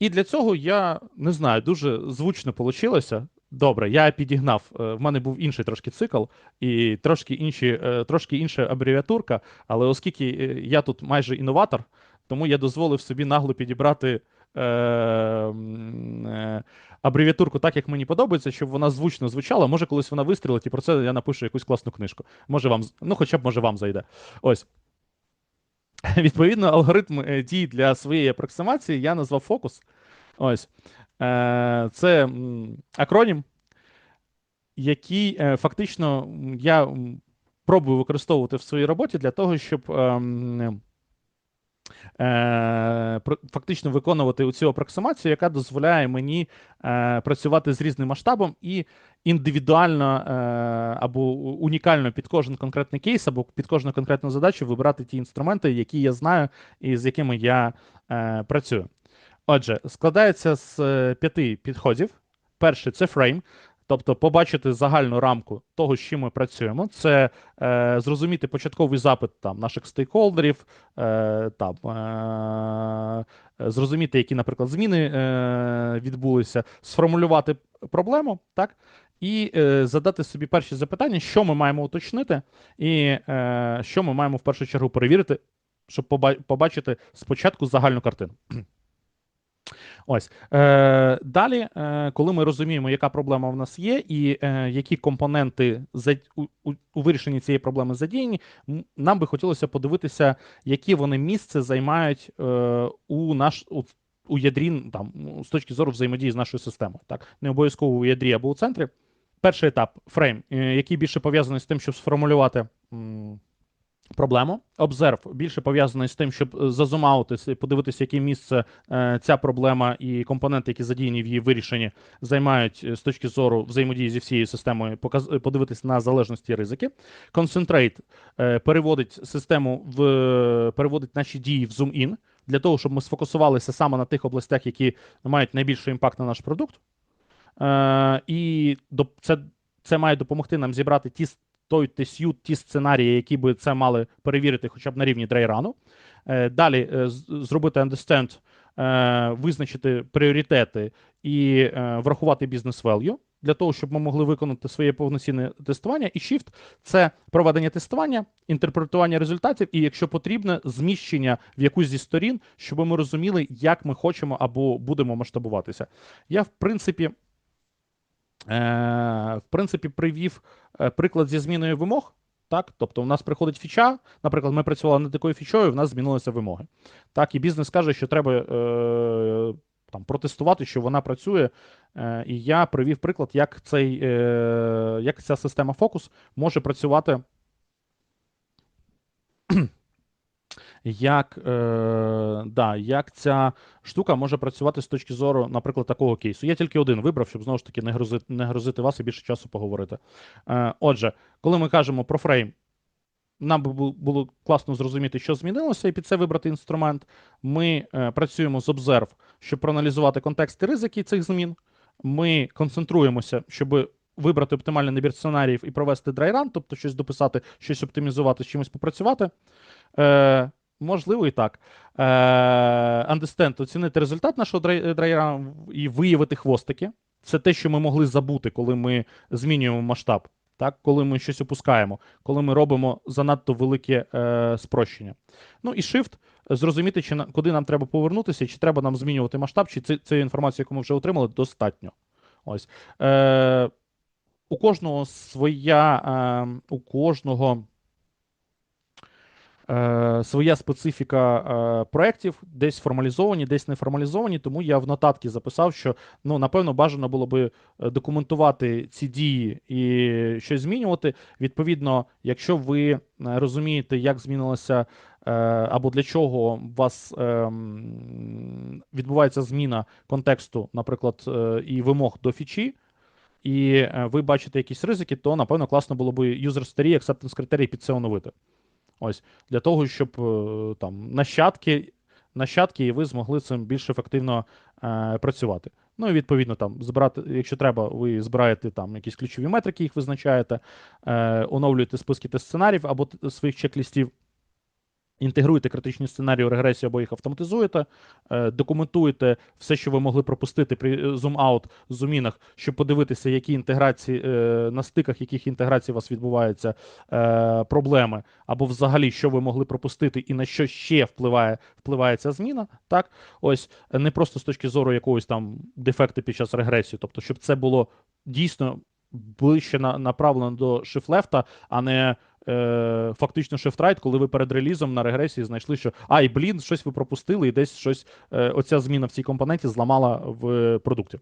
І для цього я не знаю, дуже звучно вийшло. Добре, я підігнав. е, В мене був інший трошки цикл і трошки інші, е, трошки інша абревіатурка. Але оскільки е, я тут майже інноватор, тому я дозволив собі нагло підібрати е, е, абревіатурку так, як мені подобається, щоб вона звучно звучала. Може, колись вона вистрілить, і про це я напишу якусь класну книжку. Може вам, ну хоча б може вам зайде. Ось. Відповідно, алгоритм е, дій для своєї апроксимації я назвав фокус. Ось. Е, Це акронім, який е, фактично я пробую використовувати в своїй роботі для того, щоб ем, е, фактично виконувати цю апроксимацію, яка дозволяє мені е, працювати з різним масштабом і індивідуально е, або унікально під кожен конкретний кейс, або під кожну конкретну задачу вибирати ті інструменти, які я знаю і з якими я е, працюю. Отже, складається з е, п'яти підходів. Перший це фрейм, тобто побачити загальну рамку того, з чим ми працюємо. Це е, зрозуміти початковий запит там, наших стейкхолдерів, е, там, е, зрозуміти, які, наприклад, зміни е, відбулися, сформулювати проблему, так? І е, задати собі перші запитання, що ми маємо уточнити, і е, що ми маємо в першу чергу перевірити, щоб побачити спочатку загальну картину. Ось е, далі, е, коли ми розуміємо, яка проблема в нас є, і е, які компоненти за, у, у, вирішенні цієї проблеми задіяні, нам би хотілося подивитися, які вони місце займають е, у наш у, у ядрі там ну, з точки зору взаємодії з нашою системою. Так, не обов'язково у ядрі або у центрі. Перший етап фрейм, е, який більше пов'язаний з тим, щоб сформулювати. Проблему. Observe більше пов'язаний з тим, щоб е, зазумаутися подивитися, яке місце е, ця проблема і компоненти, які задіяні в її вирішенні, займають е, з точки зору взаємодії зі всією системою, подивитися на залежності і ризики. Е, переводить систему в переводить наші дії в zoom-in, для того, щоб ми сфокусувалися саме на тих областях, які мають найбільший імпакт на наш продукт. І це, це має допомогти нам зібрати ті той тесют, ті сценарії, які би це мали перевірити хоча б на рівні драйрану. Е, Далі е, зробити understand, е, визначити пріоритети і врахувати бізнес value для того, щоб ми могли виконати своє повноцінне тестування. І shift – це проведення тестування, інтерпретування результатів, і, якщо потрібно, зміщення в якусь зі сторін, щоб ми розуміли, як ми хочемо або будемо масштабуватися. Я, в принципі, в принципі, привів е, приклад зі зміною вимог. Так, тобто, у нас приходить фіча, наприклад, ми працювали над такою фічою, в нас змінилися вимоги. Так, і бізнес каже, що треба е, там протестувати, що вона працює. Е, і я привів приклад, як цей, е, як ця система фокус може працювати. Як, е, да, як ця штука може працювати з точки зору, наприклад, такого кейсу. Я тільки один вибрав, щоб знову ж таки не грузити, не грузити вас і більше часу поговорити. Е, отже, коли ми кажемо про фрейм, нам би було класно зрозуміти, що змінилося, і під це вибрати інструмент. Ми е, працюємо з Observe, щоб проаналізувати контекст і ризики цих змін. Ми концентруємося, щоб вибрати оптимальний набір сценаріїв і провести драйран, тобто щось дописати, щось оптимізувати, з чимось попрацювати. Е, можливо, і так. Understand, оцінити результат нашого драй- і виявити хвостики. Це те, що ми могли забути, коли ми змінюємо масштаб. Так, коли ми щось опускаємо, коли ми робимо занадто велике е, спрощення. Ну і shift зрозуміти, чи на, куди нам треба повернутися, чи треба нам змінювати масштаб, чи цієї інформації, яку ми вже отримали, достатньо. Ось. Е, у кожного своя, е, у кожного е, своя специфіка е, проєктів, десь формалізовані, десь не формалізовані. Тому я в нотатки записав, що ну, напевно бажано було би е, документувати ці дії і щось змінювати. Відповідно, якщо ви е, розумієте, як змінилося. е, Або для чого у вас ем, відбувається зміна контексту, наприклад, і вимог до фічі, і ви бачите якісь ризики, то напевно класно було би user story acceptance критерії під це оновити. Ось для того, щоб е, там нащадки, нащадки і ви змогли цим більш ефективно е, працювати. Ну і відповідно там збирати, якщо треба, ви збираєте там якісь ключові метрики, їх визначаєте, е, оновлюєте списки тест сценаріїв або своїх чек-лістів. Інтегруєте критичні сценарії у регресію або їх автоматизуєте, е, документуєте все, що ви могли пропустити при зум-аут, зумінах, щоб подивитися, які інтеграції е, на стиках, яких інтеграцій у вас відбуваються е, проблеми, або взагалі, що ви могли пропустити, і на що ще впливає, впливає ця зміна. Так, ось е, не просто з точки зору якогось там дефекту під час регресії, тобто, щоб це було дійсно ближче на, направлено до shift-left, а не е, фактично shift-right, коли ви перед релізом на регресії знайшли, що ай, блін, щось ви пропустили, і десь щось, е, оця зміна в цій компоненті зламала в продукті.